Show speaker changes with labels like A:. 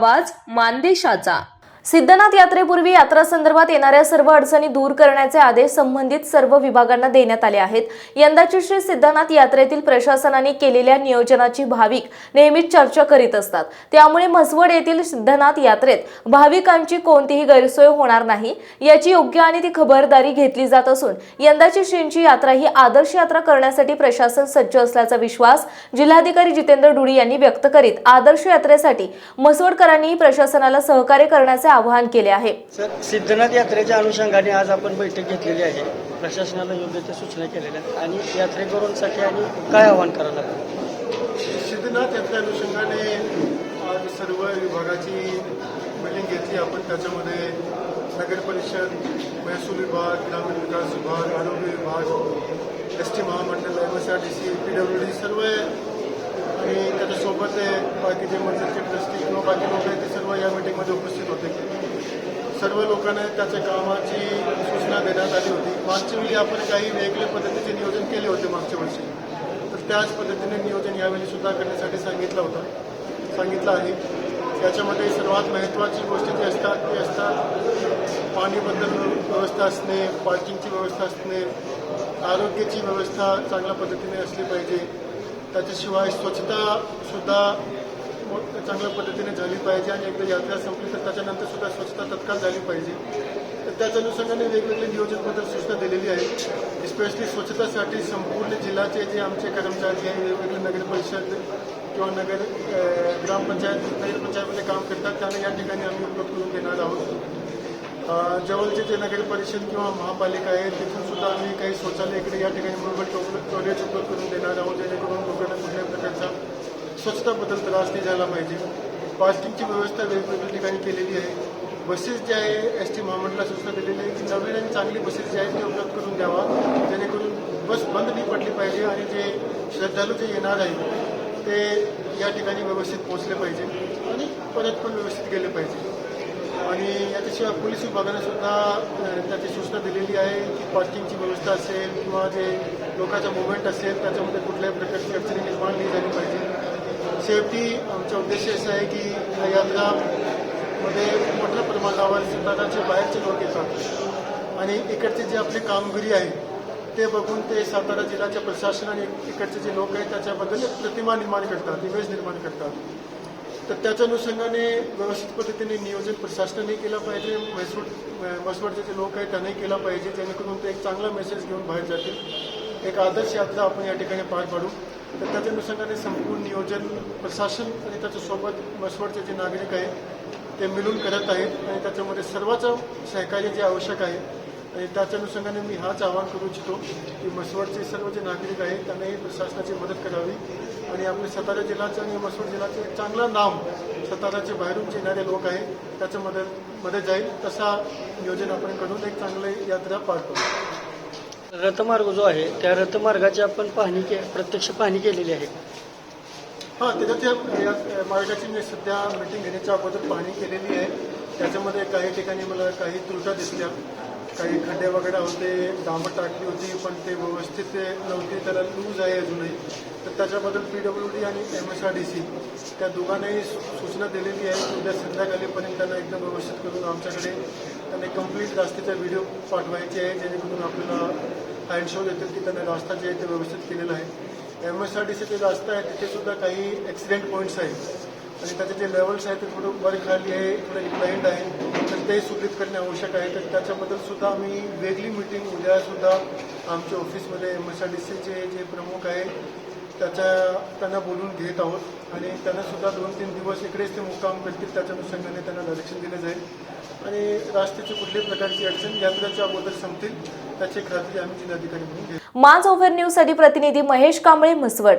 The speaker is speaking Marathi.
A: आवाज मानदेशाचा. सिद्धनाथ यात्रेपूर्वी यात्रा संदर्भात येणाऱ्या सर्व अडचणी दूर करण्याचे आदेश संबंधित सर्व विभागांना देण्यात आले आहेत. यंदाची श्री सिद्धनाथ यात्रेतील प्रशासनाने केलेल्या नियोजनाची भाविक नेहमीच चर्चा करीत असतात. त्यामुळे म्हसवड येथील सिद्धनाथ यात्रेत भाविकांची कोणतीही गैरसोय होणार नाही याची योग्य आणि ती खबरदारी घेतली जात असून यंदाची श्रींची यात्रा ही आदर्श यात्रा करण्यासाठी प्रशासन सज्ज असल्याचा विश्वास जिल्हाधिकारी जितेंद्र डुडी यांनी व्यक्त करीत आदर्श यात्रेसाठी म्हसवडकरांनी प्रशासनाला सहकार्य करण्याचे आवाहन केले आहे.
B: सर सिद्धनाथ यात्रेच्या अनुषंगाने आज आपण बैठक घेतलेली आहे. प्रशासनाला योग्य त्या सूचना केलेल्या आहेत. आणि यात्रेकरूंसाठी आणि काय आवाहन करावं लागेल
C: सिद्धनाथ यात्रे अनुषंगाने आज सर्व विभागाची मिटिंग घेतली. आपण त्याच्यामध्ये नगर परिषद महसूल विभाग ग्रामीण विकास विभाग आरोग्य विभाग एस टी महामंडळ M S R T C P W D सर्व आणि त्याच्यासोबत बाकीचे मंदिरचे ट्रस्टी किंवा बाकी लोक सर्व या मिटिंगमध्ये उपस्थित होते. सर्व लोकांना त्याच्या कामाची सूचना देण्यात आली होती. मागच्या वेळी आपण काही वेगळ्या पद्धतीचे नियोजन केले होते मागच्या वर्षी. तर त्याच पद्धतीने नियोजन यावेळी सुद्धा करण्यासाठी सांगितलं होतं. सांगितलं आहे. त्याच्यामध्ये सर्वात महत्त्वाची गोष्टी जी असतात ती असतात पाणीबद्दल व्यवस्था असणे पार्किंगची व्यवस्था असणे आरोग्याची व्यवस्था चांगल्या पद्धतीने असली पाहिजे. त्याच्याशिवाय स्वच्छतासुद्धा चांगल्या पद्धतीने झाली पाहिजे आणि एकदा यात्रा संपली तर त्याच्यानंतर सुद्धा स्वच्छता तत्काळ झाली पाहिजे. तर त्याच अनुषंगाने वेगवेगळे नियोजनबद्दल सूचना दिलेली आहे स्पेशली स्वच्छतासाठी संपूर्ण जिल्ह्याचे जे आमचे कर्मचारी आहे वेगवेगळे नगर परिषद किंवा नगर ग्रामपंचायत नगरपंचायतमध्ये काम करतात. त्यांना या ठिकाणी आम्ही उपलब्ध करून देणार आहोत. जवळचे जे नगर परिषद किंवा महापालिका आहे तिथून सुद्धा आम्ही काही शौचालय इकडे या ठिकाणी मूलभूत टॉयलेट उपलब्ध करून देणार आहोत जेणेकरून लोकांना कुठल्याही प्रकारचा स्वच्छताबद्दल त्रास नाही झाला पाहिजे. पार्किंगची व्यवस्था वेगवेगळ्या ठिकाणी केलेली आहे. बसेस जे आहे एस टी महामंडळाला सूचना दिलेली आहे की नवीन आणि चांगली बसेस जे आहेत ते उपलब्ध करून द्यावा. जेणेकरून बस बंद नाही पडली पाहिजे आणि जे श्रद्धालू जे येणार आहेत ते या ठिकाणी व्यवस्थित पोहोचले पाहिजे आणि परत पण व्यवस्थित गेले पाहिजे. आणि याच्याशिवाय पोलीस विभागाने सुद्धा त्याची सूचना दिलेली आहे की पार्किंगची व्यवस्था असेल किंवा जे लोकांचा मुवमेंट असेल त्याच्यामध्ये कुठल्याही प्रकारची अडचणी निर्माण नाही झाली पाहिजे. शेवटी आमचा उद्देश असा आहे की या यात्रामध्ये मोठ्या प्रमाणावर साताराचे बाहेरचे लोक येतात. आणि इकडचे जे आपले कामगिरी आहे ते बघून ते सातारा जिल्ह्याच्या प्रशासन आणि इकडचे जे लोक आहेत त्याच्याबद्दल एक प्रतिमा निर्माण करतात इमेज निर्माण करतात. तर त्याच्या अनुषंगाने व्यवस्थित पद्धतीने नियोजन प्रशासनाने केलं पाहिजे म्हैसूर म्हसवडचे जे लोक आहेत त्यांनी केलं पाहिजे जेणेकरून ते एक चांगला मेसेज घेऊन बाहेर जातील. एक आदर्श यात्रा आपण या ठिकाणी पार पाडू. तर त्याच्या अनुषंगाने संपूर्ण नियोजन प्रशासन आणि त्याच्यासोबत म्हसवडचे जे नागरिक आहेत ते मिळून करत आहेत आणि त्याच्यामध्ये सर्वांचं सहकार्य जे आवश्यक आहे आणि त्याच्या अनुषंगाने मी हाच आवाहन करू इच्छितो की म्हसवडचे सर्व जे नागरिक आहेत त्यांनाही प्रशासनाची मदत करावी आणि आपले सातारा जिल्ह्याचं आणि म्हसवड जिल्ह्याचं एक चांगलं नाव साताराचे बाहेरून जे येणारे लोक आहेत त्याच्या मदत मध्ये जाईल. तसा नियोजन आपण करून एक चांगली यात्रा पार
B: रथमार्ग जो आहे त्या रथमार्गाची आपण पाहणी के प्रत्यक्ष पाहणी केलेली आहे.
C: हां त्याच्यात या मार्गाची मी सध्या मीटिंग घेण्याच्या अगोदर पाहणी केलेली आहे. त्याच्यामध्ये काही ठिकाणी मला काही त्रुटा दिसल्या. काही खड्डे वगैरे होते डांबर टाकली होती पण ते व्यवस्थित नव्हते त्याला लूज आहे अजूनही. तर त्याच्याबद्दल पी डब्ल्यू डी आणि M S R D C त्या दोघांनाही सूचना दिलेली आहे. की उद्या संध्याकाळीपर्यंत त्यांना एकदम व्यवस्थित करून आमच्याकडे त्यांनी कंप्लीट रास्तेचा व्हिडिओ पाठवायचे आहे जेणेकरून आपल्याला हँड शो देतील की त्यांना रास्ता जे आहे ते व्यवस्थित केलेला आहे. M S R D C ते रस्ता आहे तिथेसुद्धा काही ॲक्सिडेंट पॉईंट्स आहेत. आणि त्याचे जे लेवल्स आहेत ते थोडं वर खाली आहे थोडं इक्लाइंड आहे. तर ते सुधारित करणे आवश्यक आहे. तर त्याच्याबद्दल सुद्धा आम्ही वेगळी मिटिंग उद्यासुद्धा आमच्या ऑफिसमध्ये एम एस आर डी सीचे जे प्रमुख आहे त्याच्या त्यांना बोलून घेत आहोत. आणि त्यांना सुद्धा दोन तीन दिवस इकडेच ते मुक्काम करतील त्याच्या अनुषंगाने त्यांना डायरेक्शन दिलं जाईल. आणि राष्ट्राची कुठल्याही प्रकारची अडचण यात्राच्या अगोदर संपतील त्याची खात्री आम्ही जिल्हाधिकारी म्हणून घेऊ
A: माझ ओव्हर न्यूजसाठी प्रतिनिधी महेश कांबळे म्हसवड.